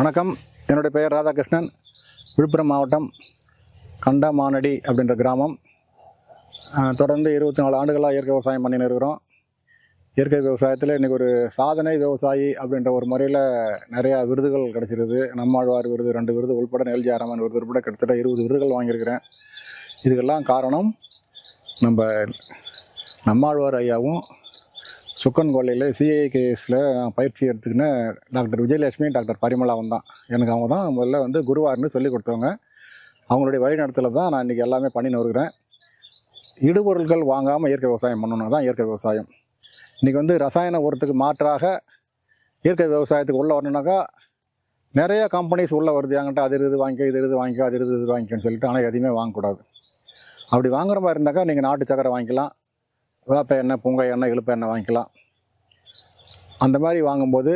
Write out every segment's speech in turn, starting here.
வணக்கம். என்னுடைய பெயர் ராதாகிருஷ்ணன். விழுப்புரம் மாவட்டம் கண்டமானடி அப்படின்ற கிராமம். தொடர்ந்து இருபத்தி நாலு ஆண்டுகளாக இயற்கை விவசாயம் பண்ணின்னு இருக்கிறோம். இயற்கை விவசாயத்தில் இன்றைக்கி ஒரு சாதனை விவசாயி அப்படின்ற ஒரு முறையில் நிறையா விருதுகள் கிடைச்சிருது. நம்மாழ்வார் விருது ரெண்டு விருது உள்பட நெல்ஜி ஆராமன் விருது உட்பட கிட்டத்தட்ட இருபது விருதுகள் வாங்கியிருக்கிறேன். இதுக்கெல்லாம் காரணம் நம்ம நம்மாழ்வார் ஐயாவும் சுக்கன் கொள்ளையில் நான் பயிற்சி எடுத்துக்கின டாக்டர் விஜயலட்சுமி டாக்டர் பரிமளாவும் தான் எனக்கு அவங்க தான் முதல்ல வந்து குருவார்னு சொல்லி கொடுத்தவங்க. அவங்களுடைய வழிநடத்தில் தான் நான் இன்றைக்கி எல்லாமே பண்ணின்னு வருகிறேன். இடுபொருட்கள் வாங்காமல் இயற்கை விவசாயம் பண்ணணும். தான் இயற்கை விவசாயம். இன்றைக்கி வந்து ரசாயன உரத்துக்கு மாற்றாக இயற்கை விவசாயத்துக்கு உள்ளே வரணுனாக்கா நிறைய கம்பெனிஸ் உள்ளே வருது. என்கிட்ட அது இது வாங்கிக்கோ இது இது வாங்கிக்கோ அது இது இது வாங்கிக்கோன்னு சொல்லிட்டு ஆனால் எதையுமே வாங்கக்கூடாது. அப்படி வாங்குற மாதிரி இருந்தாக்கா நீங்கள் நாட்டு சக்கரை வாங்கிக்கலாம். வேப்ப எண்ணெய் பூங்கா எண்ணெய் இழுப்ப எண்ணெய் வாங்கிக்கலாம். அந்த மாதிரி வாங்கும்போது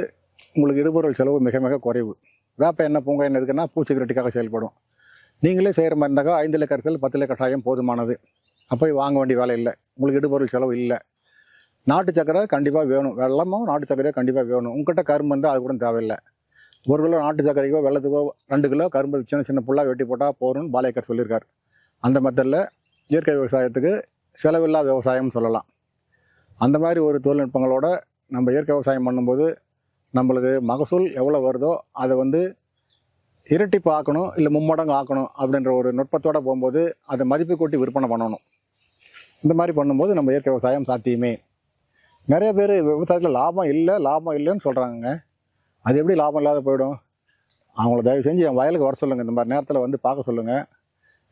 உங்களுக்கு இடுபொருள் செலவு மிக மிக குறைவு. வேப்ப எண்ணெய் பூங்கா எண்ணெய் இருக்குன்னா பூச்சிக்கரட்டிக்காக செயல்படும். நீங்களே செய்கிற மாதிரி இருந்தாக்கா ஐந்து லிட்டர் கரைசல் பத்து லிட்டர் கஷாயம் போதுமானது. அப்போ வாங்க வேண்டிய வேலை இல்லை. உங்களுக்கு இடுபொருள் செலவு இல்லை. நாட்டு சக்கரை கண்டிப்பாக வேணும். வெள்ளமும் நாட்டு சக்கரையும் கண்டிப்பாக வேணும். உங்ககிட்ட கரும்பு இருந்தால் அது கூட தேவையில்லை. ஒரு கிலோ நாட்டு சக்கரைக்கோ வெள்ளத்துக்கோ ரெண்டு கிலோ கரும்பு சின்ன சின்ன புல்லாக வெட்டி போட்டால் போகணும்னு பாலையக்கர் சொல்லியிருக்கார். அந்த மெத்தடில் இயற்கை விவசாயத்துக்கு செலவில்லா விவசாயம்னு சொல்லலாம். அந்த மாதிரி ஒரு தொழில்நுட்பங்களோட நம்ம இயற்கை விவசாயம் பண்ணும்போது நம்மளுக்கு மகசூல் எவ்வளோ வருதோ அதை வந்து இரட்டிப்பு ஆக்கணும் இல்லை மும்மடங்கு ஆக்கணும் அப்படின்ற ஒரு நுட்பத்தோடு போகும்போது அதை மதிப்பு கூட்டி விற்பனை பண்ணணும். இந்த மாதிரி பண்ணும்போது நம்ம இயற்கை விவசாயம் சாத்தியமே. நிறைய பேர் விவசாயத்தில் லாபம் இல்லை லாபம் இல்லைன்னு சொல்கிறாங்க அது எப்படி லாபம் இல்லாத போயிடும்? அவங்கள தயவு செஞ்சு என் வயலுக்கு வர சொல்லுங்கள் இந்த மாதிரி நேரத்தில் வந்து பார்க்க சொல்லுங்கள்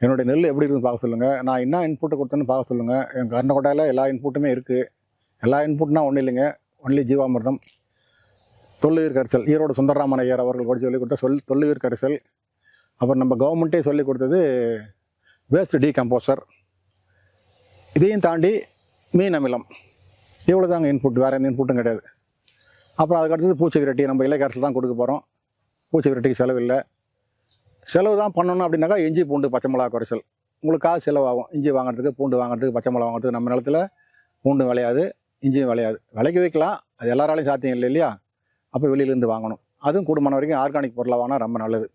என்னுடைய நெல் எப்படி இருக்குன்னு பார்க்க சொல்லுங்கள் நான் என்ன இன்புட்டு கொடுத்தேன்னு பார்க்க சொல்லுங்கள் என் கர்நாடகாவில் எல்லா இன்புட்டுமே இருக்குது எல்லா இன்புட்னா ஒன்றும் இல்லைங்க. ஒன்லி ஜீவாமிர்தம். தொல்லுயிர் கரிசல். ஈரோடு சுந்தரராமன் ஐயர் அவர்கள் கூட சொல்லி கொடுத்த சொல் தொல்லுயிர் கரிசல். அப்புறம் நம்ம கவர்மெண்ட்டே சொல்லிக் கொடுத்தது வேஸ்ட் டீகம்போசர் இதையும் தாண்டி மீன் அமிலம். இவ்வளோ தாங்க இன்புட் வேறு எந்த இன்புட்டும் கிடையாது. அப்புறம் அதுக்கடுத்தது பூச்சி விரட்டி. நம்ம இலை கரைசல் தான் கொடுக்க போகிறோம் பூச்சி விரட்டிக்கு செலவு இல்லை. செலவு தான் பண்ணணும் அப்படின்னாக்கா இஞ்சி பூண்டு பச்சை மிளகா குறைச்சல் உங்களுக்கு காசு செலவாகும். இஞ்சி வாங்குறதுக்கு பூண்டு வாங்குறதுக்கு பச்சை மிளகா வாங்குறதுக்கு நம்ம நிலத்தில் பூண்டு விளையாது. இஞ்சியும் விளையாது விலைக்கு வைக்கலாம். அது எல்லாராலையும் சாத்தியம் இல்லை இல்லையா? அப்போ வெளியிலேருந்து வாங்கணும். அதுவும் கூடுமான வரைக்கும் ஆர்கானிக் பொருளாக வாங்கினா ரொம்ப நல்லது.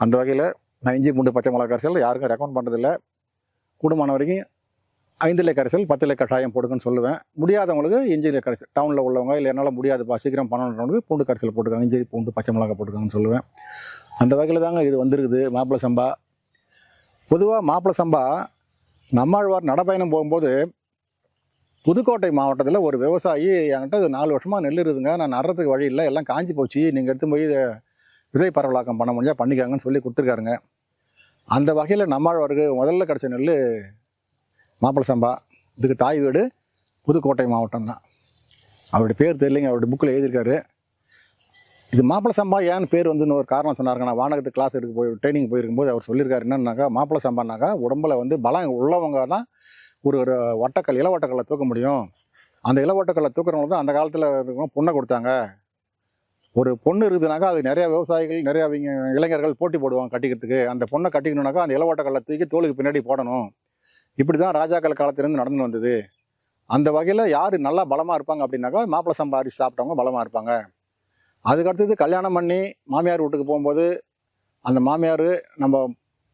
அந்த வகையில் நான் இஞ்சி பூண்டு பச்சை மிளகா கரைசல் யாருக்கும் ரெக்கமெண்ட் பண்ணுறதில்ல கூடுமான வரைக்கும் ஐந்து இலை கரைசல் பத்து இலை கஷாயம் போடுங்கன்னு சொல்லுவேன். முடியாதவங்களுக்கு இஞ்சி கரைசல். டவுனில் உள்ளவங்க இல்லை என்னால் முடியாதுப்பா சீக்கிரம் பண்ணணுன்றவங்களுக்கு பூண்டு கரைசல் போட்டுக்காங்க. இஞ்சி பூண்டு பச்சை மிளகா போட்டுக்காங்கன்னு சொல்லுவேன். அந்த வகையில் தாங்க இது வந்திருக்குது மாப்பிள்ளை சம்பா. பொதுவாக மாப்பிள்ளை சம்பா நம்மாழ்வார் நடைப்பயணம் போகும்போது புதுக்கோட்டை மாவட்டத்தில் ஒரு விவசாயி என்கிட்ட இது நாலு வருஷமாக நெல் இருக்குதுங்க நான் நடுறதுக்கு வழி இல்லை. எல்லாம் காஞ்சி போச்சு. நீங்கள் எடுத்து போய் இதை விதை பரவலாக்கம் பண்ண முடிஞ்சால் பண்ணிக்காங்கன்னு சொல்லி கொடுத்துருக்காருங்க. அந்த வகையில் நம்மாழ்வாருக்கு முதல்ல கிடச்ச நெல் மாப்பிள சம்பா. இதுக்கு தாய் வீடு புதுக்கோட்டை மாவட்டம் தான். அவருடைய பேர் தெரியலைங்க. அவருடைய புக்கில் எழுதியிருக்காரு. இது மாப்பிள சம்பா ஏன்னு பேர் வந்து ஒரு காரணம் சொன்னாருங்க. நான் வானகத்துக்கு கிளாஸ் எடுக்க போய் ட்ரைனிங் போயிருக்கும்போது அவர் சொல்லியிருக்காரு. என்னன்னாக்கா மாப்பிள சம்பானாக்கா உடம்புல வந்து பலம் உள்ளவங்க தான் ஒரு ஒரு வட்டக்கல் இளவட்டக்கல்லை தூக்க முடியும். அந்த இளவட்டக்கல்லை தூக்குறவங்களுக்கு தான் அந்த காலத்தில் இருக்கவங்க பொண்ணை கொடுத்தாங்க. ஒரு பொண்ணு இருக்குதுனாக்கா அது நிறையா விவசாயிகள் நிறையா அவங்க இளைஞர்கள் போட்டி போடுவாங்க கட்டிக்கிறதுக்கு. அந்த பொண்ணை கட்டிக்கணுனாக்கா அந்த இளவட்டக்கல்லை தூக்கி தோலுக்கு பின்னாடி போடணும். இப்படி தான் ராஜாக்கள் காலத்திலேருந்து நடந்து வந்தது. அந்த வகையில் யார் நல்லா பலமாக இருப்பாங்க அப்படின்னாக்கா மாப்பிள்ளை சம்பாரி சாப்பிட்டவங்க பலமாக இருப்பாங்க. அதுக்கடுத்தது கல்யாணம் பண்ணி மாமியார் வீட்டுக்கு போகும்போது அந்த மாமியார் நம்ம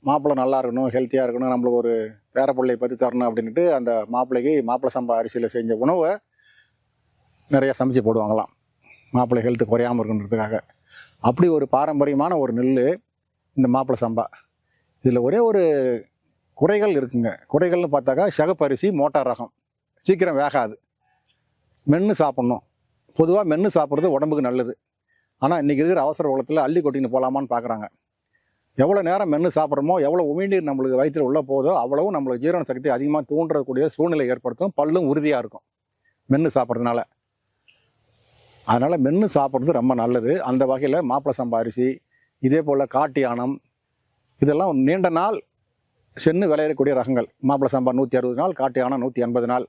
மாப்பிள்ளை நல்லா இருக்கணும் ஹெல்த்தியாக இருக்கணும் நம்மளுக்கு ஒரு பேர பிள்ளையை பற்றி தரணும் அப்படின்ட்டு அந்த மாப்பிள்ளைக்கு மாப்பிள்ளை சம்பா அரிசியில் செஞ்ச உணவை நிறைய சமைச்சு போடுவாங்களாம். மாப்பிள்ளை ஹெல்த்து குறையாமல் இருக்குன்றதுக்காக அப்படி ஒரு பாரம்பரியமான ஒரு நெல் இந்த மாப்பிள்ளை சம்பா. இதில் ஒரே ஒரு குறைகள் இருக்குங்க. குறைகள்னு பார்த்தாக்கா சிகப்பரிசி மோட்டார் ரகம். சீக்கிரம் வேகாது. மென்று சாப்பிட்ணும். பொதுவாக மென்று சாப்பிட்றது உடம்புக்கு நல்லது. ஆனால் இன்றைக்கி இருக்கிற அவசர உலகத்தில் அள்ளி கொட்டின்னு போகலாமான்னு பார்க்குறாங்க எவ்வளோ நேரம் மென்று சாப்பிட்றோமோ எவ்வளோ உமிழ்நீர் நம்மளுக்கு வயிற்றில் உள்ளே போதோ அவ்வளவும் நம்மளுக்கு ஜீரண சக்தி அதிகமாக தூண்டக்கூடிய சூழ்நிலை ஏற்படுத்தும். பல்லும் உறுதியாக இருக்கும் மென்று சாப்பிட்றதுனால. அதனால் மென்று சாப்பிட்றது ரொம்ப நல்லது. அந்த வகையில் மாப்பிள சம்பா அரிசி இதே போல் காட்டு யானம் இதெல்லாம் நீண்ட நாள் சென்று விளையக்கூடிய ரகங்கள். மாப்பிள சம்பா நூற்றி அறுபது நாள் காட்டு யானம் நூற்றி எண்பது நாள்.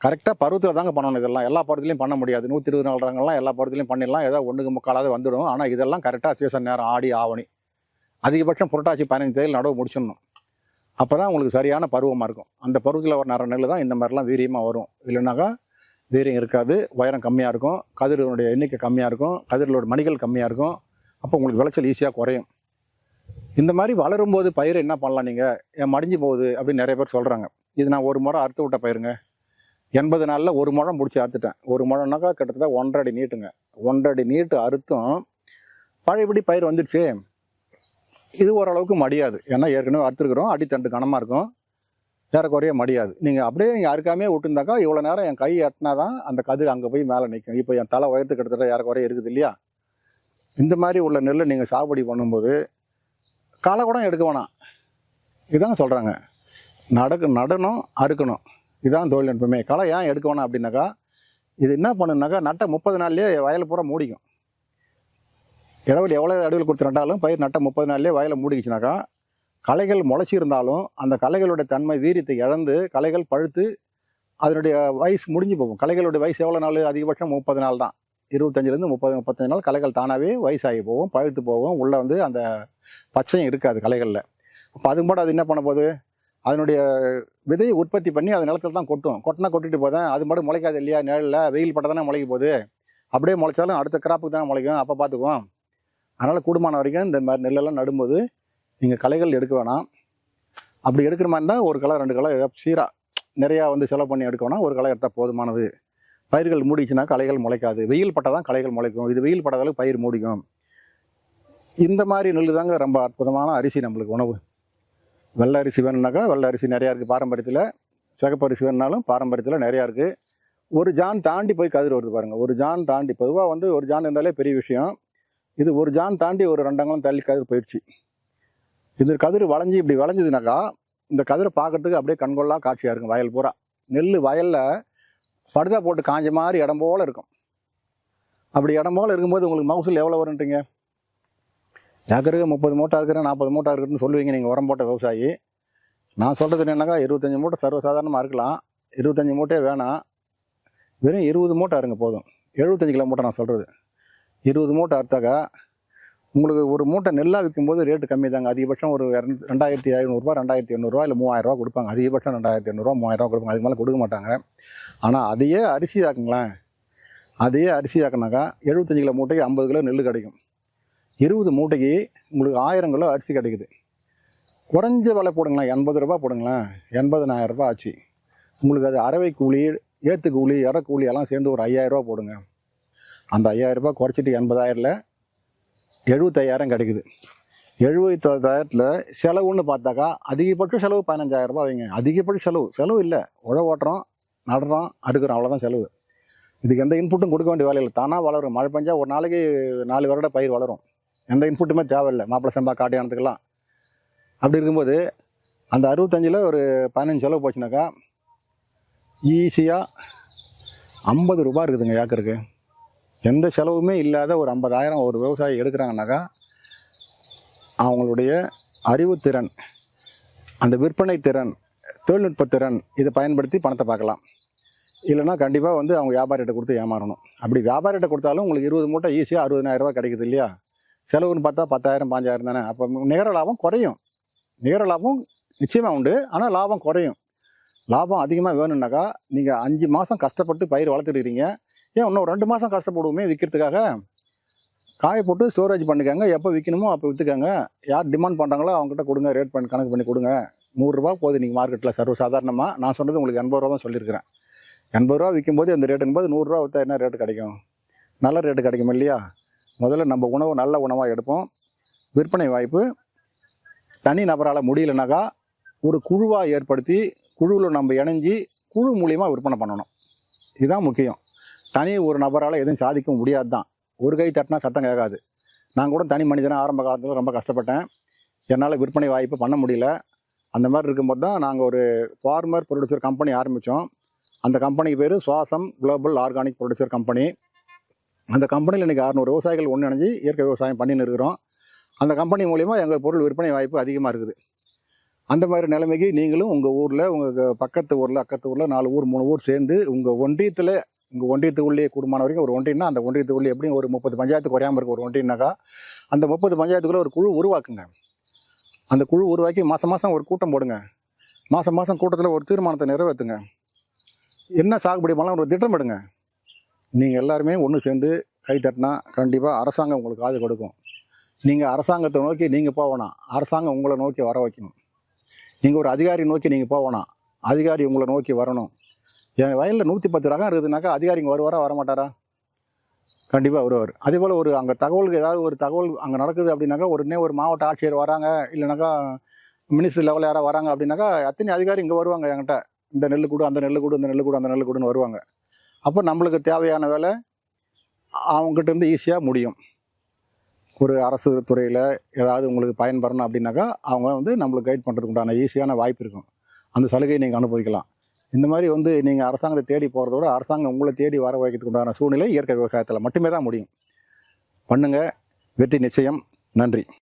கரெக்டாக பருவத்தில் தாங்க பண்ணணும் இதெல்லாம். எல்லா பருவத்திலையும் பண்ண முடியாது. நூற்றி இருபது நாள் ரகங்கள்லாம் எல்லா பருவத்திலையும் பண்ணிடலாம். ஏதோ ஒன்றுக்கு முக்காலாவது வந்துடும். ஆனால் இதெல்லாம் கரெக்டாக சீசன் நேரம் ஆடி ஆவணி. அதிகபட்சம் புரட்டாசி பதினஞ்சு தேதியில் நடவு முடிச்சிடணும். அப்போ தான் உங்களுக்கு சரியான பருவமாக இருக்கும். அந்த பருவத்தில் வர நர நெல் தான் இந்த மாதிரிலாம் வீரியமாக வரும். இல்லைனாக்கா வீரியம் இருக்காது உயரம் கம்மியாக இருக்கும் கதிரினுடைய எண்ணிக்கை கம்மியாக இருக்கும் கதிர்களோட மணிகள் கம்மியாக இருக்கும். அப்போ உங்களுக்கு விளைச்சல் ஈஸியாக குறையும். இந்த மாதிரி வளரும்போது பயிர் என்ன பண்ணலாம் நீங்கள் ஏன் மடிஞ்சு போகுது அப்படின்னு நிறைய பேர் சொல்கிறாங்க இது நான் ஒரு முறை அறுத்து விட்ட பயிருங்க. எண்பது நாளில் ஒரு முழம் பிடிச்சி அறுத்துட்டேன். ஒரு முழம்னாக்கா கிட்டத்தட்ட ஒன்றரை அடி நீட்டுங்க. ஒன்றரை அடி நீட்டு அறுத்தும் பழையபடி பயிர் வந்துடுச்சு. இது ஓரளவுக்கு மடியாது. ஏன்னா ஏற்கனவே அறுத்துருக்குறோம். அடித்தண்டு கனமாக இருக்கும். ஏறக்குறைய மடியாது. நீங்கள் அப்படியே நீங்கள் அறுக்காமே விட்டுருந்தாக்கா இவ்வளோ நேரம் என் கை எட்டினா தான் அந்த கதிர் அங்கே போய் மேலே நிற்கும் இப்போ என் தலை உயரத்து கிட்டத்தட்ட ஏறக்குறைய இருக்குது இல்லையா? இந்த மாதிரி உள்ள நெல்லை நீங்கள் சாகுபடி பண்ணும்போது களை கூட எடுக்க வேணாம். இதுதான் சொல்கிறாங்க நடக்கு நடணும் அறுக்கணும். இதான் தொழில்நுட்பமே. களை ஏன் எடுக்க வேணாம் அப்படின்னாக்கா இது என்ன பண்ணுனாக்கா நட்ட முப்பது நாள்லேயே வயல் பூரா மூடிக்கும். இடவில் எவ்வளோ இடைவெளி கொடுத்து நட்டாலும் பயிர் நட்ட முப்பது நாள்லேயே வயலை மூடிக்கிச்சுனாக்கா களைகள் முளைச்சி இருந்தாலும் அந்த களைகளுடைய தன்மை வீரியத்தை இழந்து களைகள் பழுத்து அதனுடைய வயசு முடிஞ்சு போகும். களைகளுடைய வயசு எவ்வளோ நாள்? அதிகபட்சம் முப்பது நாள் தான். இருபத்தஞ்சிலேருந்து முப்பது முப்பத்தஞ்சு நாள் களைகள் தானாகவே வயசாகி போகும் பழுத்து போகும். உள்ளே வந்து அந்த பச்சையும் இருக்காது களைகளில். அப்போ அதுவும் போட அது என்ன பண்ண போகுது? அதனுடைய விதையை உற்பத்தி பண்ணி அது நிலத்தில் தான் கொட்டும். கொட்டினா கொட்டிட்டு போதேன் அது மட்டும் முளைக்காது இல்லையா? நிழலில். வெயில் பட்டதானே முளைக்க போகுது. அப்படியே முளைச்சாலும் அடுத்த கிராப்புக்கு தானே முளைக்கும். அப்போ பார்த்துக்குவோம் அதனால் கூடுமான வரைக்கும் இந்த மாதிரி நெல்லெல்லாம் நடும்போது நீங்கள் களைகள் எடுக்க வேணாம். அப்படி எடுக்கிற மாதிரி இருந்தால் ஒரு களை ரெண்டு களை ஏதாவது சீராக நிறையா வந்து செலவு பண்ணி எடுக்க வேணாம் ஒரு களை எடுத்தால் போதுமானது. பயிர்கள் மூடிச்சுன்னா களைகள் முளைக்காது. வெயில் பட்டால் தான் களைகள் முளைக்கும். இது வெயில் பட்டாதாலும் பயிர் மூடிக்கும். இந்த மாதிரி நெல் தாங்க ரொம்ப அற்புதமான அரிசி நம்மளுக்கு உணவு. வெள்ளை அரிசி வேணும்னாக்கா வெள்ளை அரிசி நிறையா இருக்குது பாரம்பரியத்தில். சிகப்பு அரிசி வேணுனாலும் பாரம்பரியத்தில் நிறையா இருக்குது ஒரு ஜான் தாண்டி போய் கதிர் வருது பாருங்கள் ஒரு ஜான் தாண்டி பொதுவாக வந்து ஒரு ஜான் இருந்தாலே பெரிய விஷயம். இது ஒரு ஜான் தாண்டி ஒரு ரெண்டங்களும் தள்ளி கதிர் போயிடுச்சு. இந்த கதிர் வளைஞ்சி இப்படி வளைஞ்சதுனாக்கா இந்த கதிரை பார்க்கறதுக்கு அப்படியே கண்கொள்ளா காட்சியாக இருக்கும் வயல் பூரா. நெல் வயலில் படுதா போட்டு காஞ்ச மாதிரி இடம் போல் இருக்கும். அப்படி இடம் போல் இருக்கும்போது உங்களுக்கு மகசூல் எவ்வளோ வரும்ன்றீங்க? ஏக்கருக்கு முப்பது மூட்டை இருக்கிறேன் நாற்பது மூட்டை இருக்குன்னு சொல்லுவீங்க நீங்கள் உரம் போட்ட விவசாயி. நான் சொல்கிறது என்னன்னாக்கா இருபத்தஞ்சி மூட்டை சர்வசாதாரணமாக இருக்கலாம் இருபத்தஞ்சி மூட்டையே வேணாம். வெறும் இருபது மூட்டை இருங்க போதும். எழுபத்தஞ்சு கிலோ மூட்டை நான் சொல்கிறது இருபது மூட்டை அறுத்தாக்கா உங்களுக்கு ஒரு மூட்டை நெல்லாக விற்கும்போது ரேட்டு கம்மி தாங்க அதிகபட்சம் ஒரு இரநூ- ரெண்டாயிரத்தி ஐநூறுரூவா ரெண்டாயிரத்தி எண்ணூறுரூவா இல்லை மூவாயிரரூவா கொடுப்பாங்க. அதிகபட்சம் ரெண்டாயிரத்தி எண்ணூறுரூவா மூவாயிரரூவா கொடுப்பாங்க. அதுக்கு மேலே கொடுக்க மாட்டாங்க. ஆனால் அதையே அரிசி ஆக்குங்களேன் அதையே அரிசி ஆக்குனாக்கா எழுபத்தஞ்சு கிலோ மூட்டைக்கு ஐம்பது கிலோ நெல் கிடைக்கும். இருபது மூட்டைக்கு உங்களுக்கு ஆயிரம் கிலோ அரிசி கிடைக்குது. குறைஞ்ச விலை போடுங்களேன். எண்பது ரூபா போடுங்களேன். எண்பதனாயிரரூபா ஆச்சு. உங்களுக்கு அது அறவை கூலி ஏற்று கூலி இற கூலி எல்லாம் சேர்ந்து ஒரு ஐயாயிரம் போடுங்க. அந்த ஐயாயிரம் ரூபாய் குறைச்சிட்டு எண்பதாயிரத்தில் எழுபத்தையாயிரம் கிடைக்குது. எழுபத்தாயிரத்தில் செலவுன்னு பார்த்தாக்கா அதிகபட்ச செலவு பதினஞ்சாயிரரூபா ரூபாய் வைங்க. அதிகபட்ச செலவு. செலவு இல்லை. உழவு ஓட்டுறோம் நடுறோம் அறுக்கிறோம். அவ்வளோதான் செலவு. இதுக்கு எந்த இன்புட்டும் கொடுக்க வேண்டிய வேலையில் தானாக வளரும். மழை பெஞ்சால் ஒரு நாளைக்கு நாலு வருட பயிர் வளரும். எந்த இன்புட்டுமே தேவையில்லை. மாப்பிள்ளை செம்பா காட்டியானதுக்கெல்லாம் அப்படி இருக்கும்போது அந்த அறுபத்தஞ்சில் ஒரு பதினஞ்சு செலவு போச்சுனாக்கா ஈஸியாக ஐம்பது ரூபாய் இருக்குதுங்க ஏக்கருக்கு. எந்த செலவுமே இல்லாத ஒரு ஐம்பதாயிரம் ஒரு விவசாயி எடுக்கிறாங்கனாக்கா அவங்களுடைய அறிவுத்திறன் அந்த விற்பனை திறன் தொழில்நுட்ப திறன் இதை பயன்படுத்தி பணத்தை பார்க்கலாம். இல்லைனா கண்டிப்பாக வந்து அவங்க வியாபாரிகிட்ட கொடுத்து ஏமாறணும். அப்படி வியாபாரிகிட்ட கொடுத்தாலும் உங்களுக்கு இருபது மூட்டை ஈஸியாக அறுபதாயிரம் ரூபா கிடைக்குது இல்லையா? செலவுன்னு பார்த்தா பத்தாயிரம் பாஞ்சாயிரம் தானே? அப்போ நிகர லாபம் குறையும். நிகர லாபம் நிச்சயமாக உண்டு ஆனால் லாபம் குறையும். லாபம் அதிகமாக வேணும்னாக்கா நீங்கள் அஞ்சு மாதம் கஷ்டப்பட்டு பயிர் வளர்த்துடுறீங்க ஏன் இன்னும் ரெண்டு மாதம் கஷ்டப்படுவோமே விற்கிறதுக்காக காய போட்டு ஸ்டோரேஜ் பண்ணிக்கோங்க. எப்போ விற்கணுமோ அப்போ விற்றுக்கோங்க யார் டிமாண்ட் பண்ணுறாங்களோ அவங்ககிட்ட கொடுங்க. ரேட் பண்ணி கணக்கு பண்ணி கொடுங்க. நூறுரூவா போகுது நீங்கள் மார்க்கெட்டில் சர்வ சாதாரணமாக நான் சொன்னது உங்களுக்கு எண்பது ரூபா தான் சொல்லியிருக்கிறேன். எண்பது ரூபா விற்கும்போது அந்த ரேட்டுங்கும் போது நூறுரூவா விற்றா என்ன ரேட்டு கிடைக்கும்? நல்ல ரேட்டு கிடைக்கும் இல்லையா? முதல்ல நம்ம உணவு நல்ல உணவாக எடுப்போம். விற்பனை வாய்ப்பு. தனி நபரால் முடியலனாக்கா ஒரு குழுவாக ஏற்படுத்தி குழுவில் நம்ம இணைஞ்சி குழு மூலியமாக விற்பனை பண்ணணும். இதுதான் முக்கியம். தனி ஒரு நபரால் எதுவும் சாதிக்க முடியாது தான் ஒரு கை தட்டினா சத்தம் கேட்காது. நான் கூட தனி மனிதனாக ஆரம்ப காலத்தில் ரொம்ப கஷ்டப்பட்டேன். என்னால் விற்பனை வாய்ப்பு பண்ண முடியல. அந்த மாதிரி இருக்கும்போது தான் நாங்கள் ஒரு ஃபார்மர் ப்ரொடியூசர் கம்பெனி ஆரம்பித்தோம் அந்த கம்பெனி பேர் சுவாசம் குளோபல் ஆர்கானிக் ப்ரொடியூசர் கம்பெனி அந்த கம்பெனியில் இன்றைக்கி அறுநூறு விவசாயிகள் ஒன்றிணைஞ்சு இயற்கை விவசாயம் பண்ணின்னு இருக்கிறோம். அந்த கம்பெனி மூலிமா எங்கள் பொருள் விற்பனை வாய்ப்பு அதிகமாக இருக்குது. அந்த மாதிரி நிலைமைக்கு நீங்களும் உங்கள் ஊரில் உங்கள் பக்கத்து ஊரில் அக்கத்து ஊரில் நாலு ஊர் மூணு ஊர் சேர்ந்து உங்கள் ஒன்றியத்தில் இங்கே ஒன்றியத்துக்குள்ளேயே குடும்பமான வரைக்கும் ஒரு ஒன்றியம்னா அந்த ஒன்றியத்துக்குள்ளே எப்படியும் ஒரு முப்பது பஞ்சாயத்து குறையாமல் இருக்க ஒரு ஒன்றியம்னாக்கா அந்த முப்பது பஞ்சாயத்துக்குள்ளே ஒரு குழு உருவாக்குங்க. அந்த குழு உருவாக்கி மாதம் மாதம் ஒரு கூட்டம் போடுங்க. மாதம் மாதம் கூட்டத்தில் ஒரு தீர்மானத்தை நிறைவேற்றுங்க என்ன சாகுபடி பண்ணலாம் ஒரு திட்டமிடுங்க நீங்கள் எல்லாருமே ஒன்று சேர்ந்து கை தட்டினா கண்டிப்பாக அரசாங்கம் உங்களுக்கு காது கொடுக்கும். நீங்கள் அரசாங்கத்தை நோக்கி நீங்கள் போகணும். அரசாங்கம் உங்களை நோக்கி வர வைக்கணும். நீங்கள் ஒரு அதிகாரி நோக்கி நீங்கள் போகணும். அதிகாரி உங்களை நோக்கி வரணும். என் வயலில் நூற்றி பத்து ரகம் இருக்குதுனாக்கா அதிகாரிங்க வருவாரா வரமாட்டாரா? கண்டிப்பாக வருவார். அதே போல் ஒரு அங்கே தகவலுக்கு ஏதாவது ஒரு தகவல் அங்கே நடக்குது அப்படின்னாக்கா உடனே ஒரு மாவட்ட ஆட்சியர் வராங்க. இல்லைனாக்கா மினிஸ்ட்ரி லெவலில் யாராவது வராங்க அப்படின்னாக்கா அத்தனை அதிகாரி இங்கே வருவாங்க என்கிட்ட. இந்த நெல் கூடு அந்த நெல் கூடு இந்த நெல் கூடு அந்த நெல் கூடுன்னு வருவாங்க. அப்போ நம்மளுக்கு தேவையான வேலை அவங்ககிட்ட இருந்து ஈஸியாக முடியும். ஒரு அரசு துறையில் ஏதாவது உங்களுக்கு பயன்பெறணும் அப்படின்னாக்கா அவங்க வந்து நம்மளுக்கு கைட் பண்ணுறதுக்கு உண்டான ஈஸியான வாய்ப்பு இருக்கும். அந்த சலுகையை நீங்கள் அனுபவிக்கலாம். இந்த மாதிரி வந்து நீங்கள் அரசாங்கத்தை தேடி போகிறத விட அரசாங்கம் உங்களை தேடி வர வைக்கிறதுக்கு உண்டான சூழ்நிலை இயற்கை விவசாயத்தில் மட்டுமே தான் முடியும். பண்ணுங்கள் வெற்றி நிச்சயம். நன்றி.